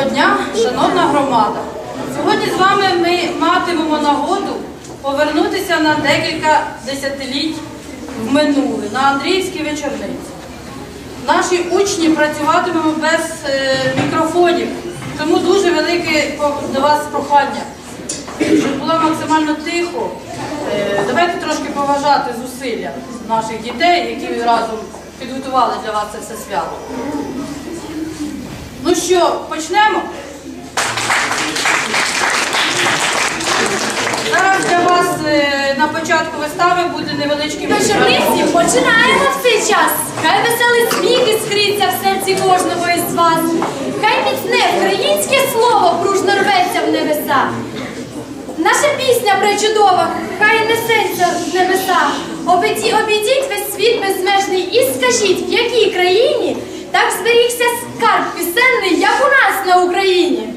Доброго дня, шановна громада. Сьогодні з вами ми матимемо нагоду повернутися на декілька десятиліть в минуле на Андріївській вечорниці. Наші учні працюватимемо без е, мікрофонів, тому дуже велике до вас прохання, щоб було максимально тихо. Е, давайте трошки поважати зусилля наших дітей, які разом підготували для вас це все свято. Ну що, почнемо? Зараз для вас е, на початку вистави буде невеличкий Вечорниці починаємо в цей час. Хай веселий сміх іскриться в серці кожного із вас. Хай міцне українське слово пружно рветься в небеса. Наша пісня пречудова, хай несеться в небеса. Обійдіть весь світ безмежний і скажіть, в якій країні так зберігся скарб пісенний, як у нас на Україні.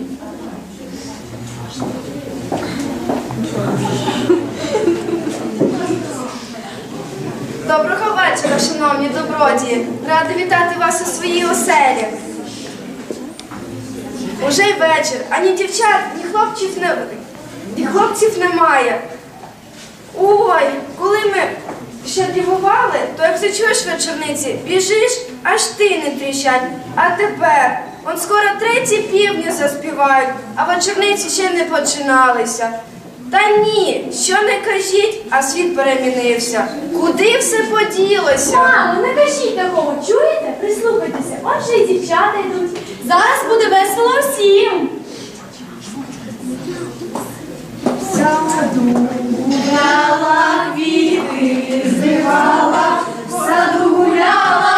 Доброго вечора, шановні добродії. Рада вітати вас у своїй оселі. Уже й вечір, ані дівчат, ні хлопців не ні хлопців немає. Ой, коли ми ще дивували, то як зачуєш вечорниці, біжиш, аж ти не тріщать. А тепер, он скоро треті півні заспівають, а вечорниці ще не починалися. Та ні, що не кажіть, а світ перемінився. Куди все поділося? Мамо, не кажіть такого, чуєте? Прислухайтеся, отже і дівчата йдуть. Зараз буде весело всім. Гуляла, квіти зривала, в саду гуляла,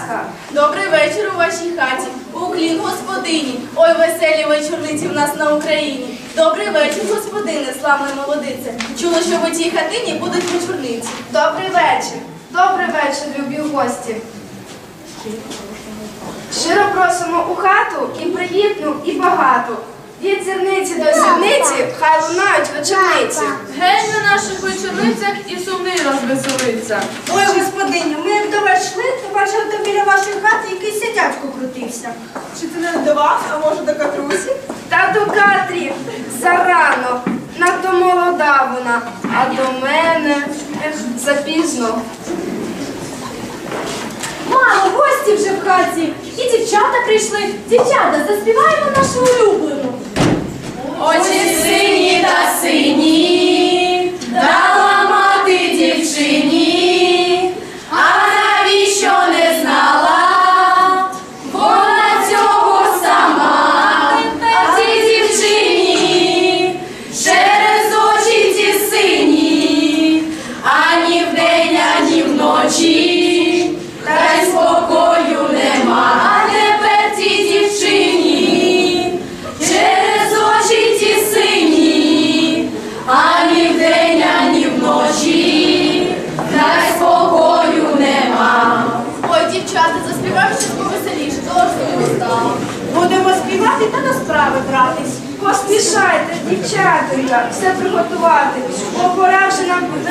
ласка. Добрий вечір у вашій хаті, уклін господині. Ой, веселі вечорниці в нас на Україні. Добрий вечір, господине, славна молодице. Чула, що в тій хатині будуть вечорниці. Добрий вечір. Добрий вечір, любі гості. Щиро просимо у хату і привітну, і багату. Від зірниці до зірниці хай лунають вечорниці. Гей на наших вечорницях і сумний розвеселиться. Ой, господиня, ми як до вас йшли, то бачили там біля вашої хати якийсь сятячко крутився. Чи це не до вас, а може до Катрусі? Та до Катрі зарано, надто молода вона, а до мене ех, запізно. Мамо, гості вже в хаті. І дівчата прийшли. Дівчата, заспіваємо нашу улюблену. Очі сині та сині,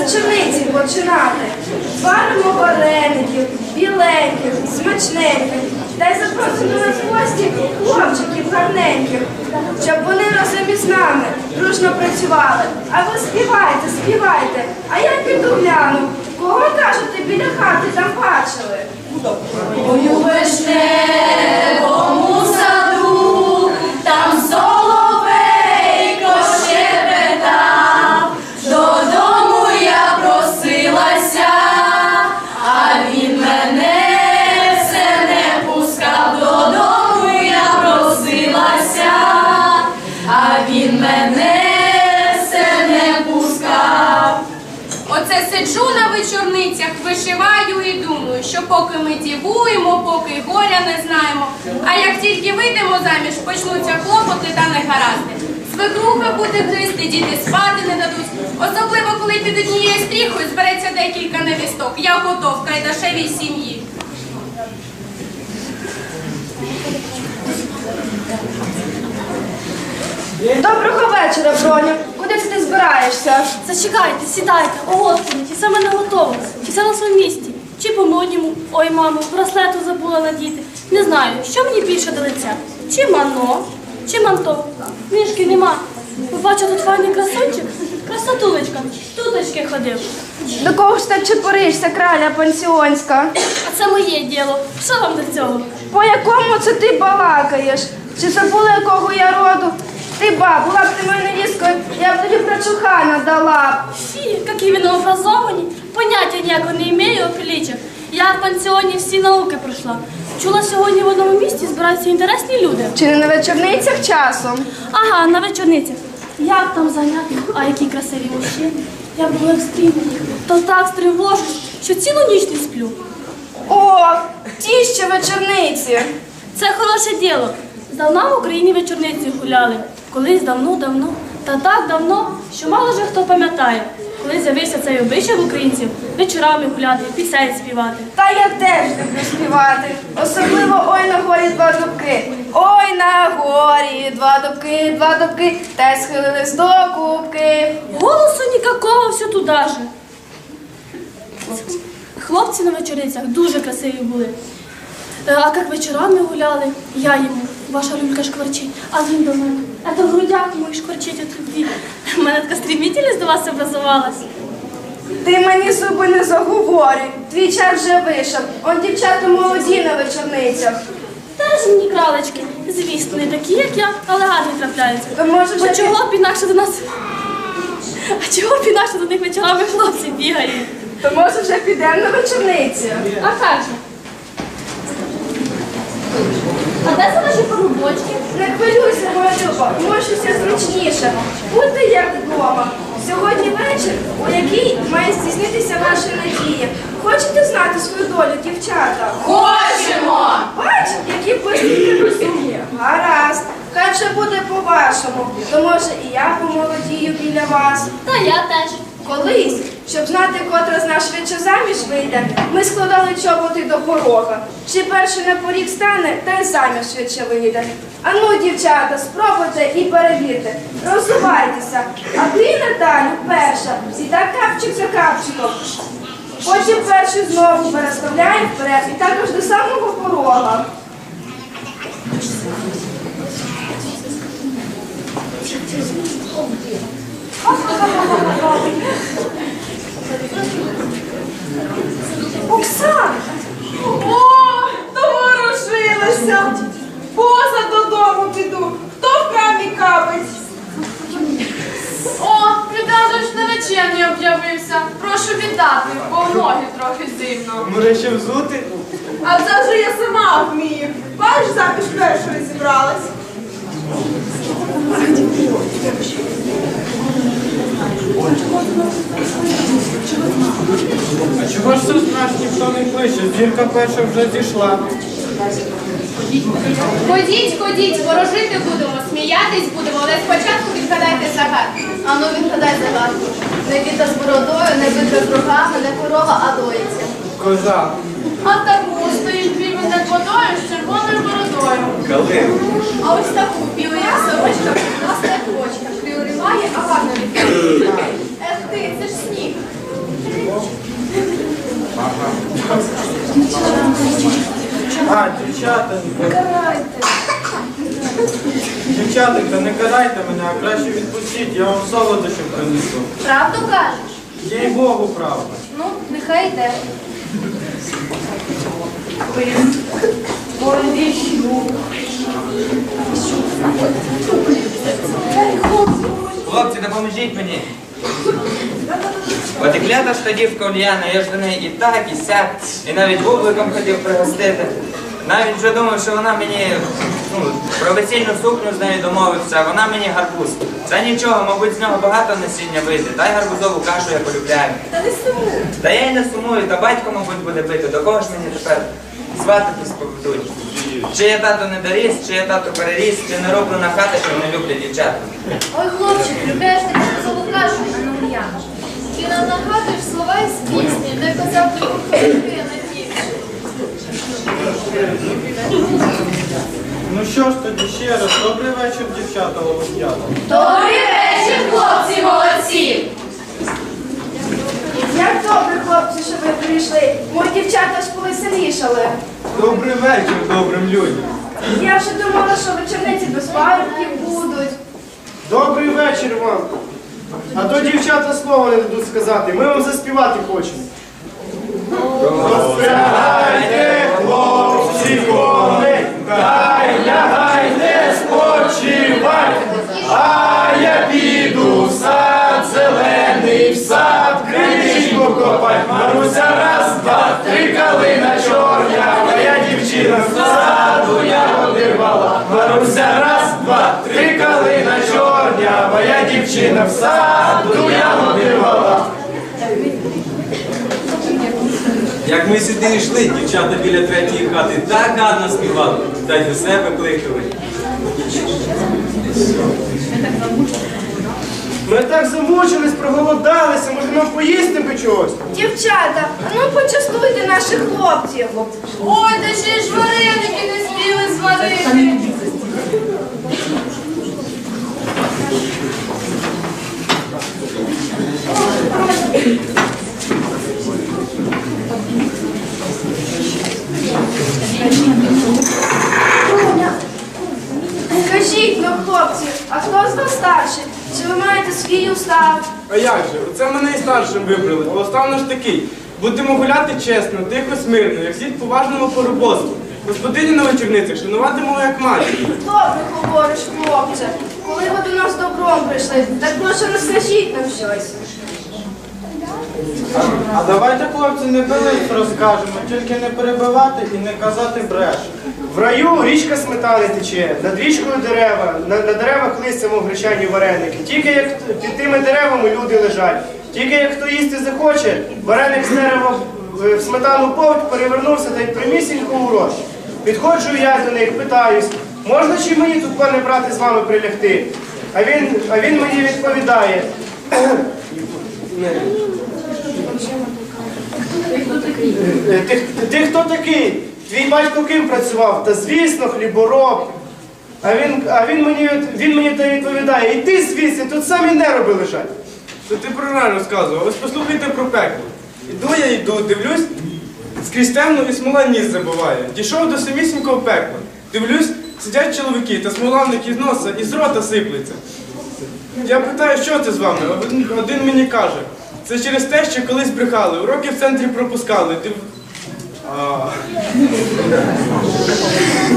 вже нам починати. Зваримо вареників, біленьких, смачненьких, та й запросимо на гості хлопчиків гарненьких, щоб вони разом із нами дружно працювали. А ви співайте, співайте, а я піду гляну. Кого кажете, біля хати там бачили? Ой, у вишневому саду, там соловейко сиджу на вечорницях, вишиваю і думаю, що поки ми дівуємо, поки горя не знаємо. А як тільки вийдемо заміж, почнуться клопоти та негаразди. Свекруха буде гризти, діти спати не дадуть. Особливо, коли під однією стріхою збереться декілька невісток. Я готов кайдашевій сім'ї. Доброго вечора, Броню. Куди це ти збираєшся? Зачекайте, сідайте, оголошені, ті саме не готово. Чи все на своєму місці? Чи по-модньому? Ой, мамо, браслету забула надіти. Не знаю, що мені більше до лиця? Чи мано, чи манто? Мішки нема. Побачив тут файний красунчик, красотулечка, туточки ходив. До кого ж ти чепуришся, краля пансіонська? А це моє діло. Що вам до цього? По якому це ти балакаєш? Чи забула, якого я роду? Ти ба, була б ти моєю невісткою, я б тобі прочухана дала. Фі, які ви необразовані. Поняття ніякого не імею о приліччях. Я в пансіоні всі науки пройшла. Чула сьогодні в одному місті збираються інтересні люди. Чи не на вечорницях часом? Ага, на вечорниці. Як там заняти? А які красиві мужчини. Я була в то так стривожусь, що цілу ніч не сплю. О, ті ще вечорниці. Це хороше діло. Здавна в Україні вечорниці гуляли. Колись давно-давно. Та так давно, що мало вже хто пам'ятає. Коли з'явився цей обичай в українців вечорами гуляти, пісень співати. Та я теж люблю співати. Особливо ой на горі два дубки. Ой на горі два дубки, два дубки, та й схилились до кубки. Голосу никакого, все туда же. Хлопці на вечорницях дуже красиві були. Е, А як вечорами гуляли, я йому, ваша люлька шкварчить, а він до мене. А то в грудях мої шкварчить от любві. У мене така стремительність до вас образувалась. Ти мені зуби не заговорюй. Твій час вже вийшов. Он дівчата молоді на вечорницях. Теж мені кралечки, звісно, не такі, як я, але гарні трапляються. То може вже А ти- чого б інакше до нас? А чого б інакше до них вечорами хлопці бігають? То може вже підемо на вечорниці. А як же? А де це наші порубочки? Не хвилюйся, моя люба, можешся зручніше. Будьте як вдома. Сьогодні вечір, у який має здійснитися наша надія. Хочете знати свою долю, дівчата? Хочемо! Бач, які бистрі розумні. Гаразд. Хай вже буде по-вашому. То може і я помолодію біля вас. Та я теж. Колись, щоб знати, котра з нас швидше заміж вийде, ми складали чоботи до порога. Чи перший на поріг стане, та й заміж швидше вийде. А ну, дівчата, спробуйте і перевірте. Розувайтеся. А ти, Наталю, перша, сідай капчик за капчиком. Потім перший знову переставляємо вперед і також до самого порога. Оксана! О, доворушилася. Поза додому піду. Хто в крамі капить? О, Люданович на вечерні об'явився. Прошу віддати, бо в ноги трохи зимно. Може ще взути? А це вже я сама вмію. Бачиш, заміж першої зібралась. А чого ж це наш ніхто не кличе? Зірка перша вже зійшла. Ходіть, ходіть, ворожити будемо, сміятись будемо, але спочатку відгадайте загадку. Ану, відгадай загадку. Не біда з бородою, не битва з рогами, не корова, а доїться. Коза. А таку стоїть півень над водою з червоною бородою. Калин. А ось таку білу як сорочка, власна як бочка. Приуриває, а гарно відкриває. Ех ти, це ж сніг. А, дівчата. Дівчатка, не карайте мене, а краще відпустіть, я вам солодощів принесу. Правду кажеш? Їй Богу, правда. Ну, нехай йде. Хлопці, допоможіть мені. От і клята ж тоді в Ульяна, я ж до неї і так, і сяк, і навіть бубликом хотів пригостити. Навіть вже думав, що вона мені ну, про весільну сукню з нею домовився, а вона мені гарбуз. Та нічого, мабуть, з нього багато насіння вийде. Дай гарбузову кашу я полюбляю. Та не сумуй. Та я й не сумую, та батько, мабуть, буде бити. До кого ж мені тепер свататись поведуть? Чи я тато не доріс, чи я тато переріс, чи не роблю на хати, що не люблять дівчат. Ой, хлопчик, любиш ти цю кашу, а не Ульяна. Ти нам нагадуєш слова із пісні, де казав ти кухарки на півчі. Ну що що ж тоді ще раз, добрий вечір, дівчата голуб'ята. Добрий вечір, хлопці молодці! Як добре, хлопці, що ви прийшли. Мої дівчата ж повеселішали. Добрий вечір добрим людям. Я вже думала, що вечорниці без парубків будуть. Добрий вечір вам. А то дівчата слова не дадуть сказати. Ми вам заспівати хочемо. Розпрягайте, дівчина в саду ягоди рвала. Як ми сюди йшли, дівчата біля третьої хати так гарно співали, та й до себе кликали. Ми так замучились, проголодалися, може нам поїсти би чогось? Дівчата, а ну почастуйте наших хлопців. Ой, та ще ж вареники не спіли зварити. Скажіть, ну хлопці, а хто з вас старший? Чи ви маєте свій устав? А як же? Оце мене і старшим вибрали, а устав наш такий. Будемо гуляти чесно, тихо, смирно, як слід поважному поробоцтву. Господині на вечорницях шануватимемо як матір. Добре говориш, хлопче. Коли ви до нас добром прийшли, так прошу розкажіть нам щось. А давайте, хлопці, не бились розкажемо, тільки не перебивати і не казати бреш. В раю річка сметани тече, над річкою дерева, на, на деревах листя, мов гречані вареники. Тільки як під тими деревами люди лежать. Тільки як хто їсти захоче, вареник з дерева в- в сметану повть перевернувся та й примісінько у рот. Підходжу я до них, питаюсь, можна чи мені тут, пане брате, з вами прилягти? А він, а він мені відповідає. Ти, ти хто такий? Твій батько ким працював? Та звісно, хлібороб. А він, а він мені він мені та відповідає, іди звідси, тут самі нероби лежать. То ти про рай розказував, ось послухайте про пекло. Іду я йду, дивлюсь, скрізь темно і смола ніс забуває. Дійшов до самісінького пекла. Дивлюсь, сидять чоловіки, та смола в них із носа і з рота сиплеться. Я питаю, що це з вами? Один мені каже, це через те, що колись брехали, уроки в центрі пропускали. Див... А.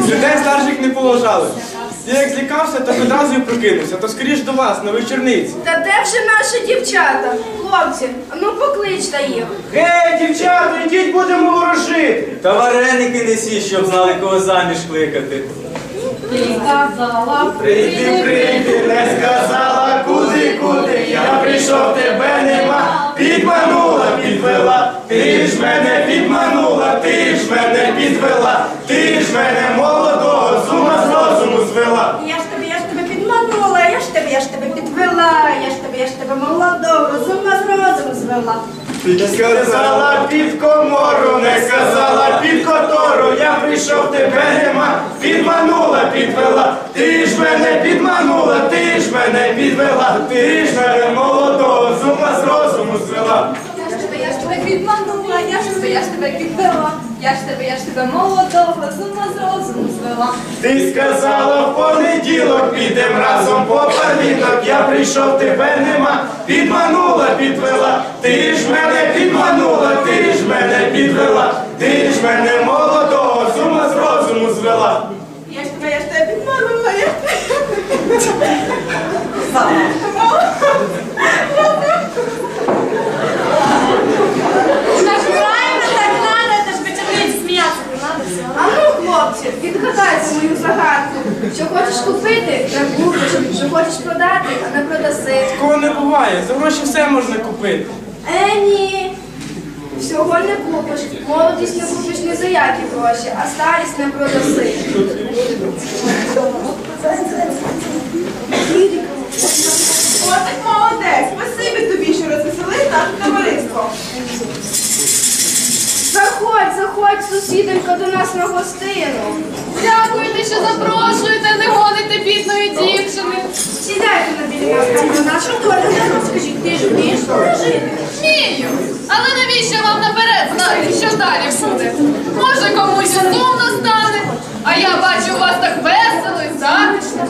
Людей старших не поважали. Я як злякався, так одразу і прокинувся, то скоріш до вас, на вечорниці. Та де вже наші дівчата? Хлопці, а ну покличте їх. Гей, дівчата, йдіть будемо ворожити. Та вареники несі, щоб знали, кого заміж кликати. Ти сказала, Прийди, прийди, не сказала, куди, куди. Я прийшов, тебе нема. Підманула, підвела. Ти ж мене підманула, ти ж мене підвела. Ти ж мене молодого з ума з розуму звела. Я ж тебе, я ж тебе підманула, я ж тебе, я ж тебе підвела, я ж тебе, я ж тебе молодого, розумно з розуму звела. Сказала під комору, не сказала під котору. Я прийшов, тебе нема. Підманула, підвела. Ти ж мене підманула, ти ж мене підвела. Ти ж мене молодого з ума з розуму звела. Я ж тебе, я ж тебе підманула, я ж тебе, я ж тебе підвела. Я ж тебе, я ж тебе молодого, розумно з розуму звела. Ти сказала в понеділок, підем разом по парлінок. Я прийшов, тебе нема. Підманула, підвела. Ти ж мене підманула, ти ж мене підвела. Ти ж мене молодого з ума з розуму звела. Я ж тебе, я ж тебе підманула, я ж тебе. Так правильно, так надо, это ж вечерниці сміятися не надо все. А ну, хлопці, мою загадку. Що хочеш купити, не купиш, що хочеш продати, а не продаси. Такого не буває, за гроші все можна купити. Е, ні. Всього не купиш. Молодість не купиш ні за які гроші, а старість не продаси. О, так молодець. Спасибі тобі, що розвеселив наше товариство. Заходь, заходь. Сусідонько, до нас на гостину. Дякуйте, що запрошуєте, не гоните бідної дівчини. Сідайте на білі про нашу долю. Скажіть, ти ж вмієш ворожити? Вмію. Але навіщо вам наперед знати, що далі буде? Може комусь сумно стане, а я бачу у вас так весело і затишно.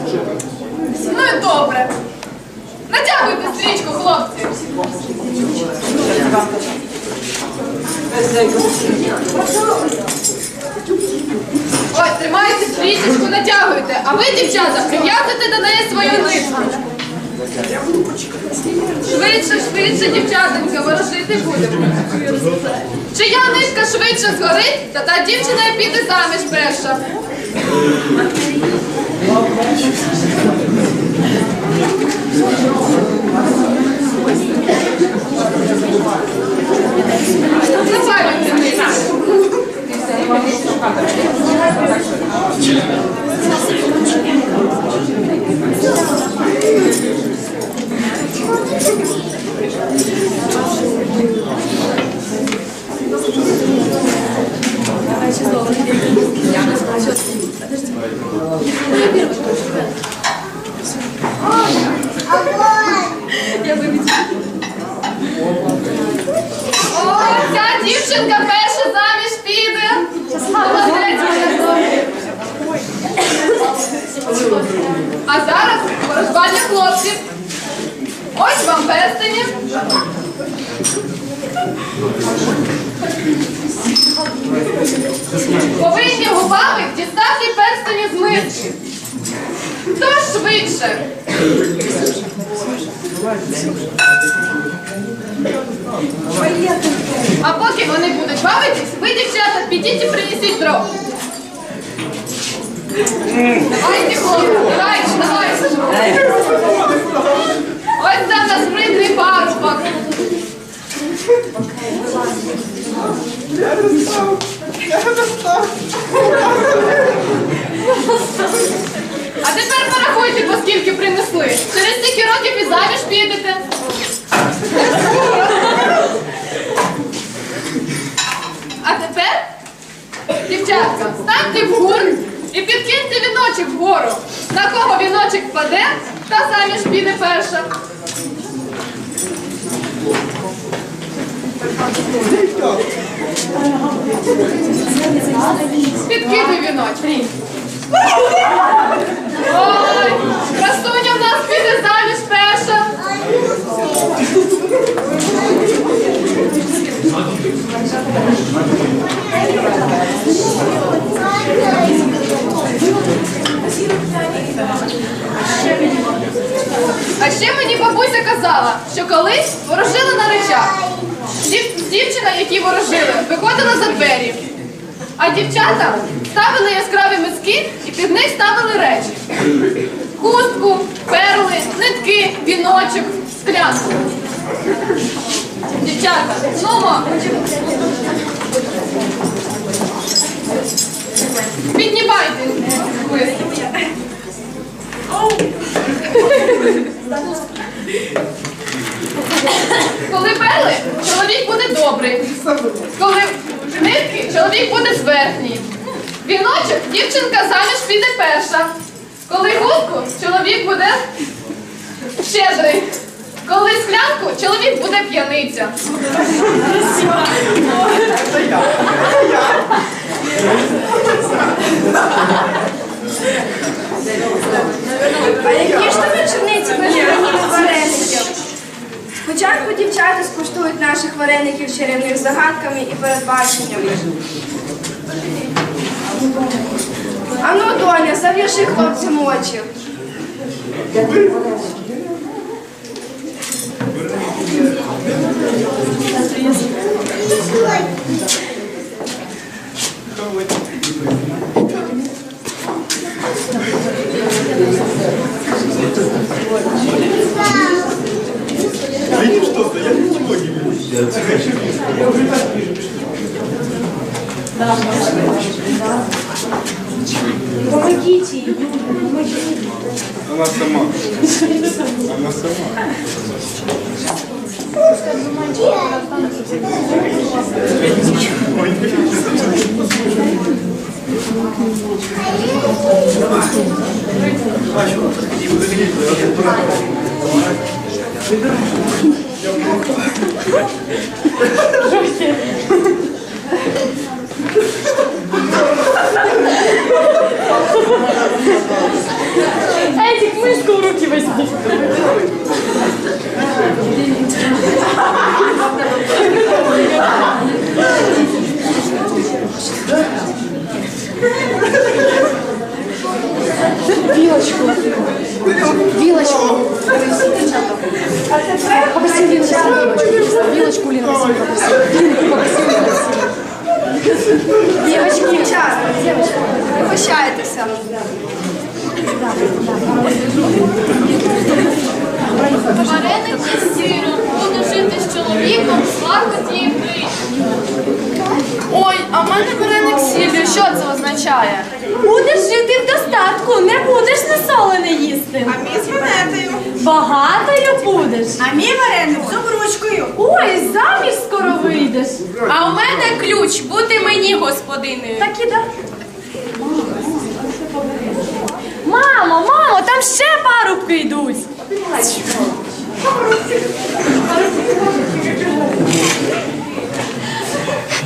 Ну і добре. Натягуйте стрічку, хлопці. Ось, тримайте стрічечку, натягуйте, а ви, дівчата, прив'язуйте до неї свою нитку. Швидше, швидше, дівчатонька, ворожити будемо. Чия нитка швидше згорить, та та дівчина піде заміж перша. Запалюйте нитку. О, ця дівчинка перша заміж піде. Молодець. А зараз ворожбання хлопців. Ось вам перстені. Повинні губами дістати перстені з миски. Хто швидше? А поки вони будуть бавитись, ви, дівчата, підіть і принесіть дров. Давайте, хлопці, давайте, давайте. Ось це в нас парубок. А тепер порахуйте, по скільки принесли. Через стільки років і заміж підете. А тепер, дівчатка, станьте в гурт і підкиньте віночок вгору. На кого віночок впаде, та заміж піде перша. Підкидуй віночок. Ой, красуня в нас піде заміж перша. А ще мені бабуся казала, що колись ворожили на речах. Дів- Дівчина, які ворожили, виходила за двері. А дівчата ставили яскраві миски і під них ставили речі. Хустку, перли, нитки, віночок, склянку. Дівчата, ну мо. Піднімайте виступ. Коли перли, чоловік буде добрий. Коли нитки, чоловік буде зверхній. Віночок, дівчинка заміж піде перша. Коли гудку, чоловік буде щедрий. Коли склянку, чоловік буде п'яниця. А які ж то вечорниці без хранів вареників? Дівчата скуштують наших вареників з чарівними загадками і передбаченнями. Ану, доня, зав'яжи хлопцям очі. Помогите їй. Вона сама. Вона сама. Ой, Едік, миску в руки візьми. Вілочку. Вілочку. А тепер Попроси Ліночку. Вілочку Ліна Васильівна попроси. Лінку попроси Ліна Васильівна. Дівочки. дівчата, пригощайтеся. Вареники з сиром, буду жити з чоловіком, славити і Ой, а в мене вареник з сіллю, що це означає? Будеш жити в достатку, не будеш несолене їсти. А мій з монетою. Багатою будеш. А мій вареник з обручкою. Ой, заміж скоро вийдеш. А у мене ключ бути мені господинею. Так і да. Мамо, мамо, там ще парубки йдуть.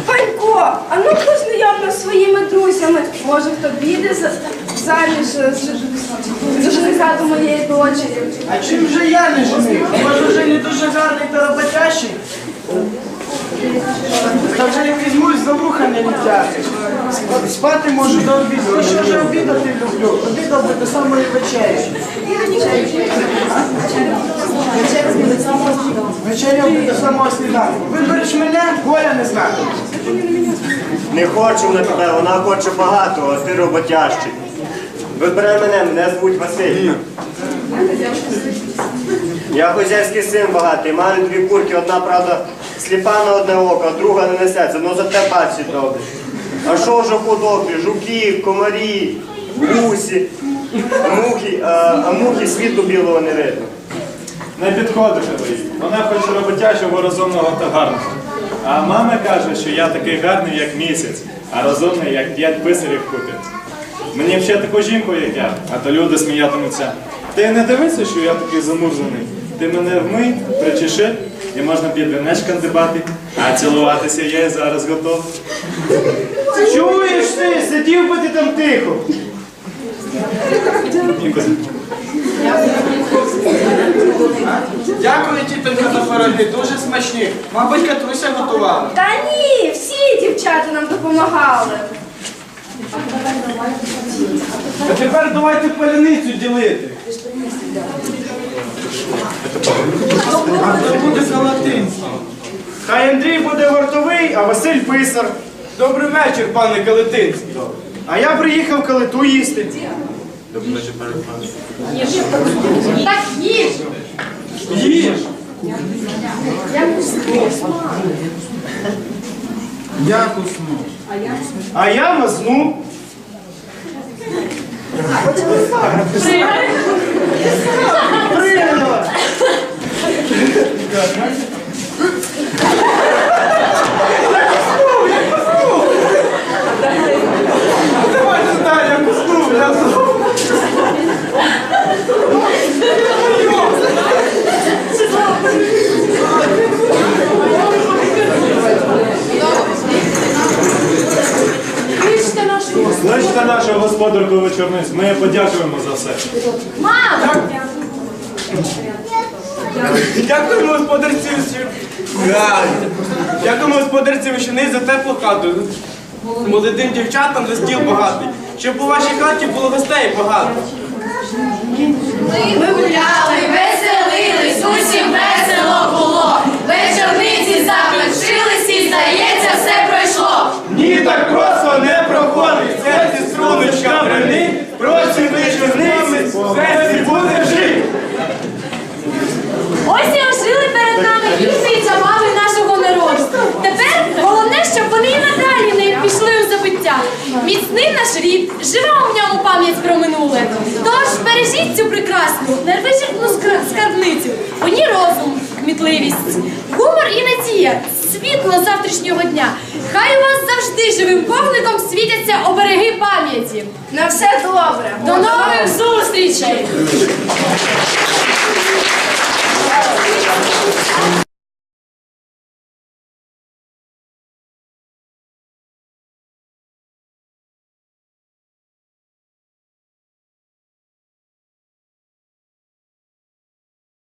Панько, а ну познайомте з своїми друзями. Може, хто піде за- заміж е, з- до моєї дочері. А чим же я не жених? Може вже не дуже гарний та роботящий? Та вже як візьмусь за вуха не летять. Сп- Спати можу до обіду. І що ж обідати люблю? Обідав би до самої вечері. Вечеря буде до самого сніданку. Вибереш мене, Голя не знаю. Не хочу на тебе, вона хоче багато, а ти роботящий. Вибирай мене, мене звуть Василь. Я хозяйський син багатий, маю дві курки, одна, правда, сліпа на одне око, а друга не несеться, ну зате бачить добре. А що ж у худобі? Жуки, комарі, гусі, мухи, а, а мухи світу білого не видно. Не підходиш тобі. Вона хоче роботячого, розумного та гарного. А мама каже, що я такий гарний, як місяць, а розумний, як п'ять писарів купить. Мені ще таку жінку, як я, а то люди сміятимуться. Ти не дивися, що я такий замурзаний. Ти мене вмий, причеши, і можна під вінечком дебати, а цілуватися я і зараз готов. Чуєш ти, сидів би ти там тихо. Дякую, тітонька, за пироги, дуже смачні. Мабуть, Катруся готувала. Та ні, всі дівчата нам допомагали. А тепер давайте паляницю ділити. А хто буде калатинство? Хай Андрій буде вартовий, а Василь писар. Добрий вечір, пане Калетинський. А я приїхав калиту їсти. Так їж. Їж. Як усну? А я мазну. Прийняла. Давайте далі, як усну, я знову. Кличте нашу. Кличте нашу господарку вечорниць. Ми подякуємо за все. Мамо. Дякуємо господарці. Дякуємо господарці вишини за теплу хату. Молодим дівчатам за стіл багатий. Щоб у вашій хаті було гостей багато. Ми гуляли, веселились, усім весело було. Вечорниці закінчились і, здається, все пройшло. Ні, так просто не проходить. Серці струночка брини, просить вечорниці, серці буде жити. Ось і ожили перед нами діти і забави нашого народу. Тепер головне, щоб вони і надалі не пішли у забуття. Міцний наш рід, жива у ньому пам'ять про минуле. Тож бережіть цю прекрасну, невичерпну скар- скарбницю. У ній розум, кмітливість, гумор і надія. світло завтрашнього дня. Хай у вас завжди живим повником світяться обереги пам'яті. На все добре. До нових зустрічей!